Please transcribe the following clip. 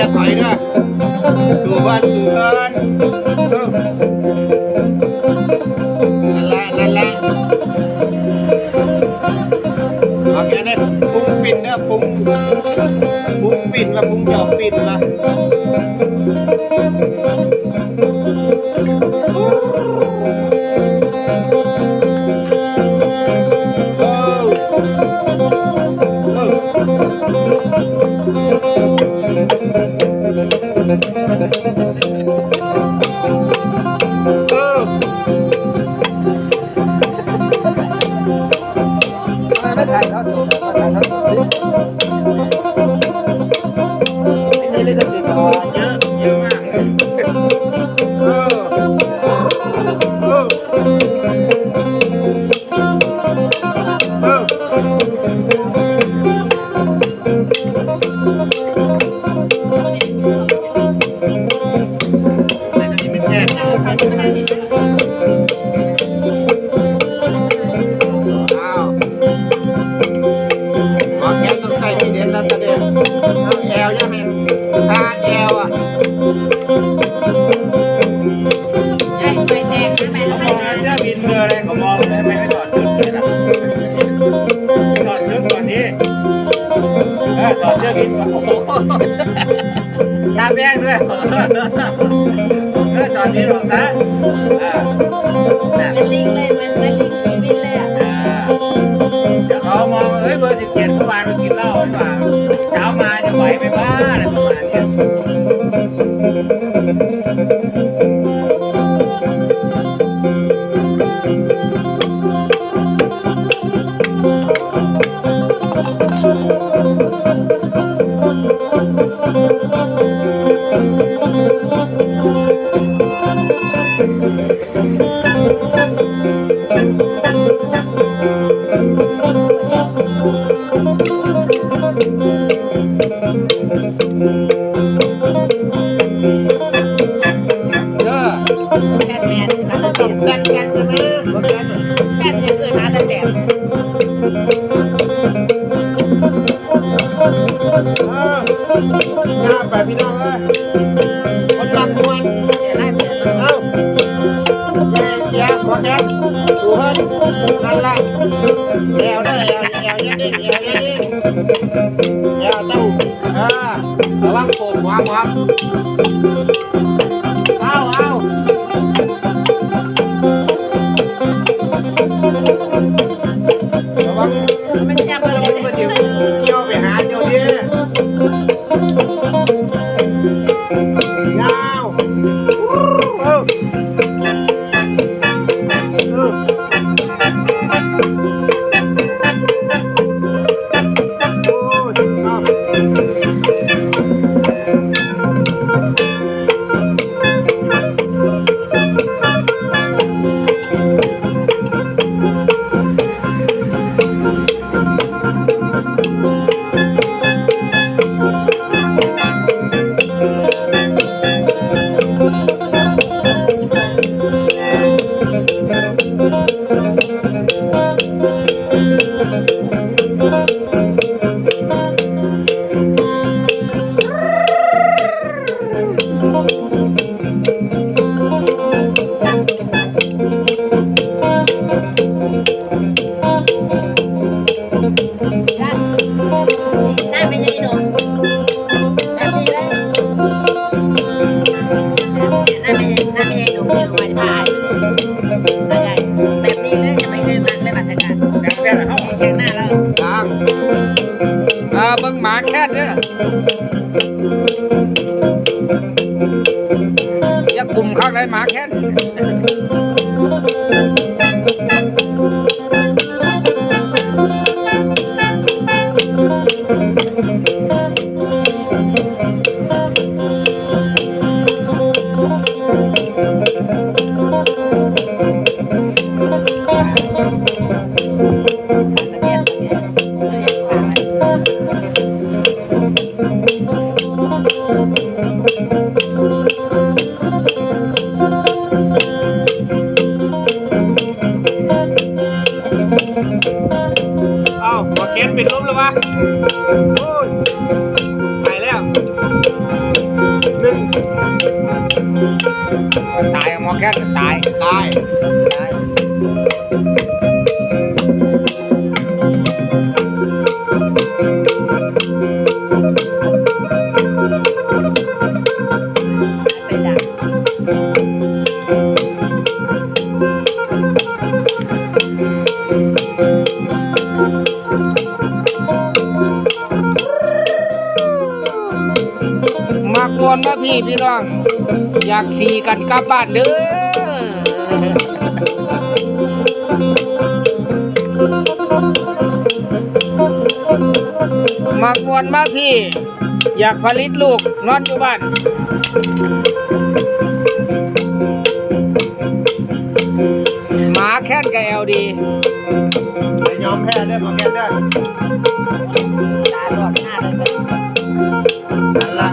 ย่าถอยด้วยดูบ้านดูบ้านนั่นแหละนั่นแหละเอาแค่นั้นปุ้งปิ่นเด้อพุงปุ้งปิ่นว่าพุงจอบปิ่นว่า ทำไมไม่ นะแม่เขาไฟมองแดแล้วงเจ้าบินเรืออะไรเขามองไม่ไม่ถอดชุดเลยนะถอดชุดก่อนนี้เออถอดเสื้อบินก่อนโอ้โหตาแป้งด้วยเออถอดบินออกนะอ่าน่ะเป็นลิงเลยเหมือนเหมือนลิงขี่บินเลยอะ เดี๋ยวเขามองเฮ้ยเบอร์สิบเจ็ดเมื่อวานมากิน ไหมแปดยังเกิดมาตั้งแต่เออหน้าไปพี่น้องเอ้ย นั่นแหละแอวได้แอวแอวยันดิ้งแอวยันดิ้งแอวเต้าเออระวังโป่งหัวหัว เอ แน่แล้วอ่งเออเบิ้งหมาแค่เนี่ยอย่ากลุ่มข้างไรหมาแค่ โอ้ยแล้วหนึ่งตายมอแค่ตายตายตาย พี่พี่น้อง อยากสีกันกลับบ้านเด้อมักมวนมาพี่ อยากผลิตลูกนอนอยู่บ้านหมาแค้นกับเอลดีไม่ยอมแพ้เด้อหมอแก้วเด้อตาหลอกหน้าเลยแบบนั่นละ